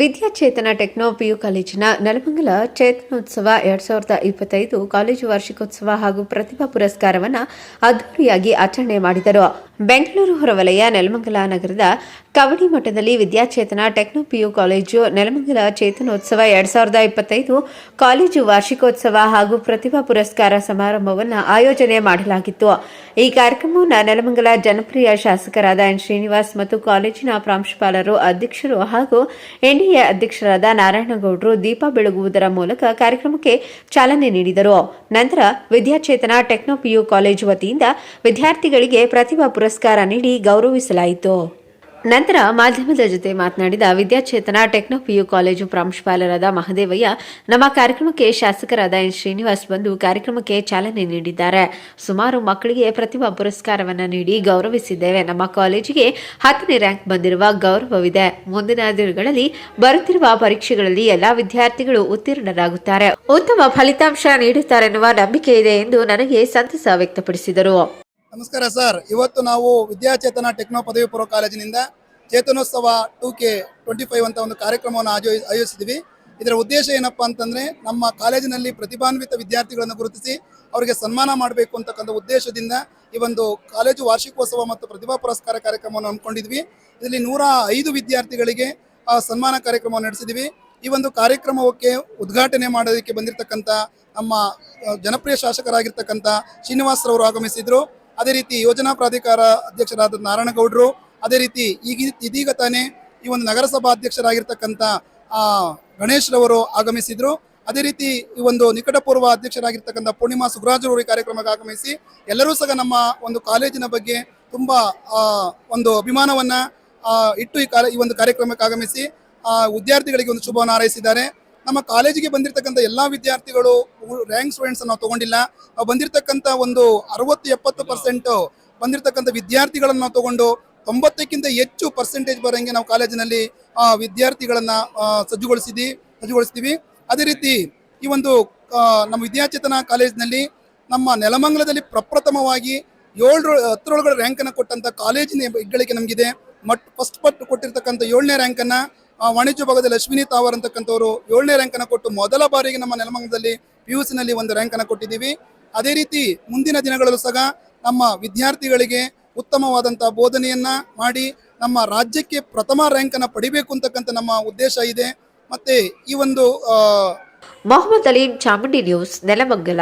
ವಿದ್ಯಾಚೇತನ techno PU ಕಾಲೇಜಿನ ನೆಲಮಂಗಲ ಚೇತನೋತ್ಸವ ಎರಡ್ ಸಾವಿರದ ಇಪ್ಪತ್ತೈದು ಕಾಲೇಜು ವಾರ್ಷಿಕೋತ್ಸವ ಹಾಗೂ ಪ್ರತಿಭಾ ಪುರಸ್ಕಾರವನ್ನು ಅದ್ದೂರಿಯಾಗಿ ಆಚರಣೆ ಮಾಡಿದರು. ಬೆಂಗಳೂರು ಹೊರವಲಯ ನೆಲಮಂಗಲ ನಗರದ ಕವಡಿ ಮಠದಲ್ಲಿ Vidyachetana techno PU college Nelamangala Chetanotsava ಎರಡ್ ಸಾವಿರದ ಇಪ್ಪತ್ತೈದು ಕಾಲೇಜು ವಾರ್ಷಿಕೋತ್ಸವ ಹಾಗೂ ಪ್ರತಿಭಾ ಪುರಸ್ಕಾರ ಸಮಾರಂಭವನ್ನು ಆಯೋಜನೆ ಮಾಡಲಾಗಿತ್ತು. ಈ ಕಾರ್ಯಕ್ರಮವನ್ನು ನೆಲಮಂಗಲ ಜನಪ್ರಿಯ ಶಾಸಕರಾದ ಎನ್ ಶ್ರೀನಿವಾಸ್ ಮತ್ತು ಕಾಲೇಜಿನ ಪ್ರಾಂಶುಪಾಲರು, ಅಧ್ಯಕ್ಷರು ಹಾಗೂ ಎನ್ಡಿಎ ಅಧ್ಯಕ್ಷರಾದ ನಾರಾಯಣಗೌಡರು ದೀಪ ಬೆಳಗುವುದರ ಮೂಲಕ ಕಾರ್ಯಕ್ರಮಕ್ಕೆ ಚಾಲನೆ ನೀಡಿದರು. ನಂತರ ವಿದ್ಯಾಚೇತನ ಟೆಕ್ನೋ ಪಿಯು ಕಾಲೇಜು ವತಿಯಿಂದ ವಿದ್ಯಾರ್ಥಿಗಳಿಗೆ ಪ್ರತಿಭಾ ಪುರಸ್ಕಾರ ನೀಡಿ ಗೌರವಿಸಲಾಯಿತು. ನಂತರ ಮಾಧ್ಯಮದ ಜೊತೆ ಮಾತನಾಡಿದ ವಿದ್ಯಾಚೇತನ ಟೆಕ್ನೋ ಪಿಯು ಕಾಲೇಜು ಪ್ರಾಂಶುಪಾಲರಾದ ಮಹದೇವಯ್ಯ, ನಮ್ಮ ಕಾರ್ಯಕ್ರಮಕ್ಕೆ ಶಾಸಕರಾದ ಎನ್ ಶ್ರೀನಿವಾಸ್ ಬಂದು ಕಾರ್ಯಕ್ರಮಕ್ಕೆ ಚಾಲನೆ ನೀಡಿದ್ದಾರೆ. ಸುಮಾರು ಮಕ್ಕಳಿಗೆ ಪ್ರತಿಭಾ ಪುರಸ್ಕಾರವನ್ನು ನೀಡಿ ಗೌರವಿಸಿದ್ದೇವೆ. ನಮ್ಮ ಕಾಲೇಜಿಗೆ ಹತ್ತನೇ ರ್ಯಾಂಕ್ ಬಂದಿರುವ ಗೌರವವಿದೆ. ಮುಂದಿನ ದಿನಗಳಲ್ಲಿ ಬರುತ್ತಿರುವ ಪರೀಕ್ಷೆಗಳಲ್ಲಿ ಎಲ್ಲಾ ವಿದ್ಯಾರ್ಥಿಗಳು ಉತ್ತೀರ್ಣರಾಗುತ್ತಾರೆ. ಉತ್ತಮ ಫಲಿತಾಂಶ ನೀಡುತ್ತಾರೆನ್ನುವ ನಂಬಿಕೆ ಇದೆ ಎಂದು ನನಗೆ ಸಂತಸ ವ್ಯಕ್ತಪಡಿಸಿದರು. ನಮಸ್ಕಾರ ಸರ್. ಇವತ್ತು ನಾವು ವಿದ್ಯಾಚೇತನ ಟೆಕ್ನೋ ಪದವಿ ಪೂರ್ವ ಕಾಲೇಜಿನಿಂದ Chetanotsava two K twenty five ಅಂತ ಒಂದು ಕಾರ್ಯಕ್ರಮವನ್ನು ಆಯೋ ಆಯೋಜಿಸಿದ್ವಿ. ಇದರ ಉದ್ದೇಶ ಏನಪ್ಪ ಅಂತಂದರೆ ನಮ್ಮ ಕಾಲೇಜಿನಲ್ಲಿ ಪ್ರತಿಭಾನ್ವಿತ ವಿದ್ಯಾರ್ಥಿಗಳನ್ನು ಗುರುತಿಸಿ ಅವರಿಗೆ ಸನ್ಮಾನ ಮಾಡಬೇಕು ಅಂತಕ್ಕಂಥ ಉದ್ದೇಶದಿಂದ ಈ ಒಂದು ಕಾಲೇಜು ವಾರ್ಷಿಕೋತ್ಸವ ಮತ್ತು ಪ್ರತಿಭಾ ಪುರಸ್ಕಾರ ಕಾರ್ಯಕ್ರಮವನ್ನು ಹಮ್ಮಿಕೊಂಡಿದ್ವಿ. ಇದರಲ್ಲಿ ನೂರ ಐದು ವಿದ್ಯಾರ್ಥಿಗಳಿಗೆ ಸನ್ಮಾನ ಕಾರ್ಯಕ್ರಮವನ್ನು ನಡೆಸಿದ್ವಿ. ಈ ಒಂದು ಕಾರ್ಯಕ್ರಮಕ್ಕೆ ಉದ್ಘಾಟನೆ ಮಾಡೋದಕ್ಕೆ ಬಂದಿರತಕ್ಕಂಥ ನಮ್ಮ ಜನಪ್ರಿಯ ಶಾಸಕರಾಗಿರ್ತಕ್ಕಂಥ ಶ್ರೀನಿವಾಸರವರು ಆಗಮಿಸಿದ್ರು. ಅದೇ ರೀತಿ ಯೋಜನಾ ಪ್ರಾಧಿಕಾರ ಅಧ್ಯಕ್ಷರಾದ ನಾರಾಯಣಗೌಡರು, ಅದೇ ರೀತಿ ಈಗ ಇದೀಗ ತಾನೇ ಈ ಒಂದು ನಗರಸಭಾ ಅಧ್ಯಕ್ಷರಾಗಿರ್ತಕ್ಕಂಥ ಗಣೇಶ್ ರವರು ಆಗಮಿಸಿದ್ರು. ಅದೇ ರೀತಿ ಈ ಒಂದು ನಿಕಟಪೂರ್ವ ಅಧ್ಯಕ್ಷರಾಗಿರ್ತಕ್ಕಂಥ ಪೂರ್ಣಿಮಾ ಸುಗರಾಜ್ ಅವರು ಈ ಕಾರ್ಯಕ್ರಮಕ್ಕೆ ಆಗಮಿಸಿ ಎಲ್ಲರೂ ಸಹ ನಮ್ಮ ಒಂದು ಕಾಲೇಜಿನ ಬಗ್ಗೆ ತುಂಬ ಒಂದು ಅಭಿಮಾನವನ್ನ ಇಟ್ಟು ಈ ಈ ಒಂದು ಕಾರ್ಯಕ್ರಮಕ್ಕೆ ಆಗಮಿಸಿ ವಿದ್ಯಾರ್ಥಿಗಳಿಗೆ ಒಂದು ಶುಭವನ್ನು ಹಾರೈಸಿದ್ದಾರೆ. ನಮ್ಮ ಕಾಲೇಜಿಗೆ ಬಂದಿರತಕ್ಕಂಥ ಎಲ್ಲ ವಿದ್ಯಾರ್ಥಿಗಳು ರ್ಯಾಂಕ್ ಸ್ಟೂಡೆಂಟ್ಸ್ ನಾವು ತಗೊಂಡಿಲ್ಲ. ನಾವು ಬಂದಿರತಕ್ಕಂಥ ಒಂದು ಅರವತ್ತು, ಎಪ್ಪತ್ತು ಪರ್ಸೆಂಟ್ ಬಂದಿರತಕ್ಕಂಥ ವಿದ್ಯಾರ್ಥಿಗಳನ್ನು ನಾವು ತಗೊಂಡು ತೊಂಬತ್ತಕ್ಕಿಂತ ಹೆಚ್ಚು ಪರ್ಸೆಂಟೇಜ್ ಬರೋಂಗೆ ನಾವು ಕಾಲೇಜಿನಲ್ಲಿ ವಿದ್ಯಾರ್ಥಿಗಳನ್ನ ಸಜ್ಜುಗೊಳಿಸಿದ್ವಿ ಸಜ್ಜುಗೊಳಿಸ್ತೀವಿ. ಅದೇ ರೀತಿ ಈ ಒಂದು ನಮ್ಮ ವಿದ್ಯಾಚೇತನ ಕಾಲೇಜಿನಲ್ಲಿ ನಮ್ಮ ನೆಲಮಂಗಲದಲ್ಲಿ ಪ್ರಪ್ರಥಮವಾಗಿ ಏಳು ಹತ್ತರೊಳಗಡೆ ರ್ಯಾಂಕನ್ನು ಕೊಟ್ಟಂತ ಕಾಲೇಜಿನ ಹೆಗ್ಗಳಿಕೆ ನಮಗಿದೆ. ಮಟ್ ಫಸ್ಟ್ ಪಟ್ಟು ಕೊಟ್ಟಿರ್ತಕ್ಕಂಥ ಏಳನೇ ರ್ಯಾಂಕನ್ನು ವಾಣಿಜ್ಯ ಭಾಗದಲ್ಲಿ ಅಶ್ವಿನಿ ತಾವರ್ ಅಂತಕ್ಕಂಥವ್ರು ಏಳನೇ ರ್ಯಾಂಕನ್ನು ಕೊಟ್ಟು ಮೊದಲ ಬಾರಿಗೆ ನಮ್ಮ ನೆಲಮಂಗದಲ್ಲಿ ಪಿ ಯು ಸಿನಲ್ಲಿ ಒಂದು ರ್ಯಾಂಕನ್ನು ಕೊಟ್ಟಿದ್ದೀವಿ. ಅದೇ ರೀತಿ ಮುಂದಿನ ದಿನಗಳಲ್ಲೂ ಸಹ ನಮ್ಮ ವಿದ್ಯಾರ್ಥಿಗಳಿಗೆ ಉತ್ತಮವಾದಂಥ ಬೋಧನೆಯನ್ನ ಮಾಡಿ ನಮ್ಮ ರಾಜ್ಯಕ್ಕೆ ಪ್ರಥಮ ರ್ಯಾಂಕನ್ನು ಪಡಿಬೇಕು ಅಂತಕ್ಕಂಥ ನಮ್ಮ ಉದ್ದೇಶ ಇದೆ. ಮತ್ತೆ ಈ ಒಂದು ಮೊಹಮ್ಮದ್ ಅಲೀಂ ಚಾಮುಂಡಿ ನ್ಯೂಸ್, ನೆಲಮಂಗಲ.